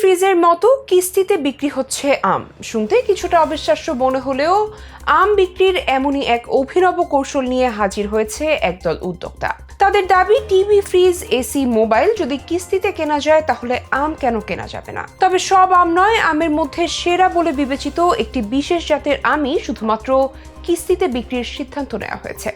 ফ্রিজের মতো কিস্তিতে বিক্রি হচ্ছে আম। শুনতে কিছুটা অবিশ্বাস্য মনে হলেও আম বিক্রির এমনই এক অভিনব কৌশল নিয়ে হাজির হয়েছে একদল উদ্যোক্তা। তাদের দাবি, টিভি, ফ্রিজ, এসি, মোবাইল যদি কিস্তিতে কেনা যায় তাহলে আম কেন কেনা যাবে না? তবে সব আম নয়, আমের মধ্যে সেরা বলে বিবেচিত একটি বিশেষ জাতের আমই শুধুমাত্র কিস্তিতে বিক্রির সিদ্ধান্ত নেওয়া হয়েছে।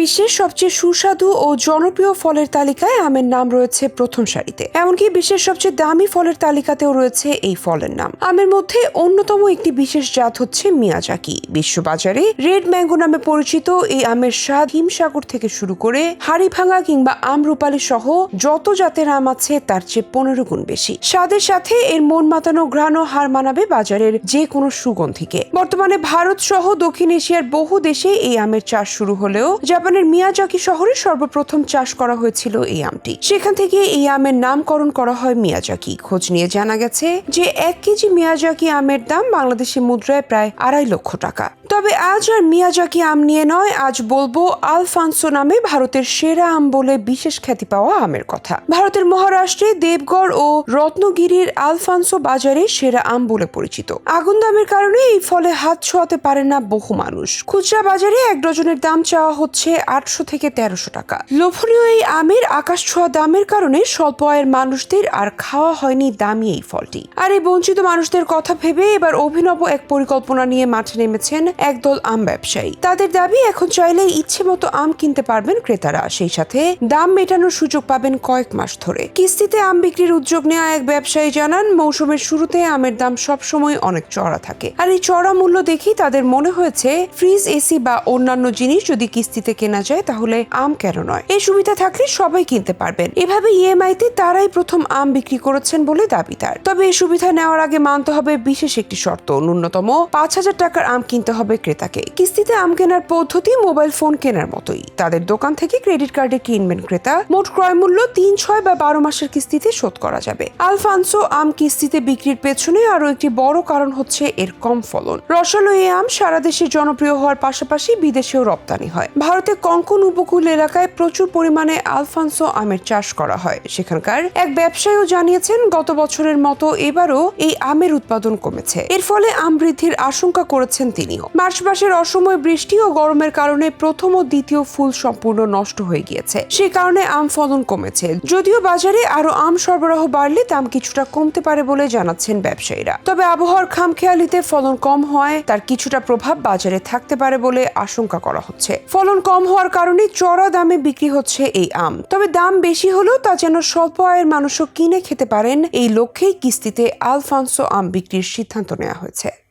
বিশ্বের সবচেয়ে সুস্বাদু ও জনপ্রিয় ফলের তালিকায় আমের নাম রয়েছে প্রথম সারিতে। এমনকি বিশ্বের সবচেয়ে দামি ফলের তালিকাতেও রয়েছে এই ফলের নাম। আমের মধ্যে অন্যতম একটি বিশেষ জাত হচ্ছে মিয়াজাকি। বিশ্ববাজারে রেড ম্যাঙ্গো নামে পরিচিত এই আমের স্বাদ হিমসাগর থেকে শুরু করে হাড়ি ভাঙা কিংবা আমরুপালি সহ যত জাতের আম আছে তার চেয়ে পনেরো গুণ বেশি। স্বাদের সাথে এর মন মাতানো ঘ্রাণও হার মানাবে বাজারের যে কোনো সুগন্ধিকে। বর্তমানে ভারত সহ দক্ষিণ এশিয়ার বহু দেশে এই আমের চাষ শুরু হলেও জাপানের মিয়াজাকি শহরে সর্বপ্রথম চাষ করা হয়েছিল এই আমটি। সেখান থেকে এই আমের নামকরণ করা হয় মিয়াজাকি। খোঁজ নিয়ে জানা গেছে যে এক কেজি মিয়াজাকি আমের দাম বাংলাদেশি মুদ্রায় প্রায় আড়াই লক্ষ টাকা। তবে আজ আর মিয়াজাকি আম নিয়ে নয়, আজ বলব আলফানসো নামে ভারতের সেরা আম বলে বিশেষ খ্যাতি পাওয়া আমের কথা। ভারতের মহারাষ্ট্রে দেবগড় ও রত্নগিরির আলফানসো বাজারে সেরা আম বলে পরিচিত। আগুন দামের কারণে এই ফলে হাত ছোঁয়াতে পারে না বহু মানুষ। খুচরা বাজারে এক ডজনের দাম চাওয়া হচ্ছে আটশো থেকে তেরোশো টাকা। লোভনীয় এই আমের আকাশ ছোঁয়া দামের কারণে স্বল্প আয়ের মানুষদের আর খাওয়া হয়নি দামি এই ফলটি। আর এই বঞ্চিত মানুষদের কথা ভেবে এবার অভিনব এক পরিকল্পনা নিয়ে মাঠে নেমেছেন একদল আম ব্যবসায়ী। তাদের দাবি, এখন চাইলে ইচ্ছে মতো আম কিনতে পারবেন ক্রেতারা। সেই সাথে দাম মেটানোর সুযোগ পাবেন কয়েক মাস ধরে। কিস্তিতে আম বিক্রির উদ্যোগ নেওয়া এক ব্যবসায়ী জানান, মৌসুমের শুরুতে আমের দাম সবসময় অনেক চড়া থাকে। আর এই চড়া মূল্য দেখি তাদের মনে হয়েছে, ফ্রিজ, এসি বা অন্যান্য জিনিস যদি কিস্তিতে কেনা যায়, তাহলে আম কেন নয়? এই সুবিধা থাকলে সবাই কিনতে পারবেন। এভাবে ইএমআই তে তারাই প্রথম আম বিক্রি করেছেন বলে দাবি তার। তবে এই সুবিধা নেওয়ার আগে মানতে হবে বিশেষ একটি শর্ত। ন্যূনতম পাঁচ হাজার টাকার আম কিনতে হবে ক্রেতাকে। কিস্তিতে আম কেনার পদ্ধতি মোবাইল ফোন কেনার মতোই। তাদের দোকান থেকে ক্রেডিট কার্ডে কিনবেন ক্রেতা। মোট ক্রয় মূল্য তিন, ছয় বা বারো মাসের কিস্তিতে শোধ করা যাবে। আলফানসো আম কিস্তিতে বিক্রির পেছনে আরও একটি বড় কারণ হচ্ছে এর কম ফলন। রসালো এই আম সারা দেশে জনপ্রিয় হওয়ার পাশাপাশি বিদেশেও রপ্তানি হয়। ভারতে কঙ্কন উপকূল এলাকায় প্রচুর পরিমাণে আলফানসো আমের চাষ করা হয়। সেখানকার এক ব্যবসায়ীও জানিয়েছেন, গত বছরের মতো এবারও এই আমের উৎপাদন কমেছে। এর ফলে আম বৃদ্ধির আশঙ্কা করেছেন তিনিও। মার্চ মাসের অসময় বৃষ্টি ও গরমের কারণে প্রথম ও দ্বিতীয় ফুল সম্পূর্ণ নষ্ট হয়ে গিয়েছে। সে কারণে আম ফলন কমেছে। যদিও বাজারে আরও আম সরবরাহ বাড়লে দাম কিছুটা কমতে পারে বলে জানাচ্ছেন ব্যবসায়ীরা। তবে আবহাওয়ার খামখেয়ালিতে ফলন কম হওয়ায় তার কিছুটা প্রভাব বাজারে থাকতে পারে বলে আশঙ্কা করা হচ্ছে। ফলন কম হওয়ার কারণে চড়া দামে বিক্রি হচ্ছে এই আম। তবে দাম বেশি হলেও তা যেন স্বল্প আয়ের মানুষও কিনে খেতে পারেন। এই লক্ষ্যেই কিস্তিতে আলফানসো আম বিক্রির সিদ্ধান্ত নেওয়া হয়েছে।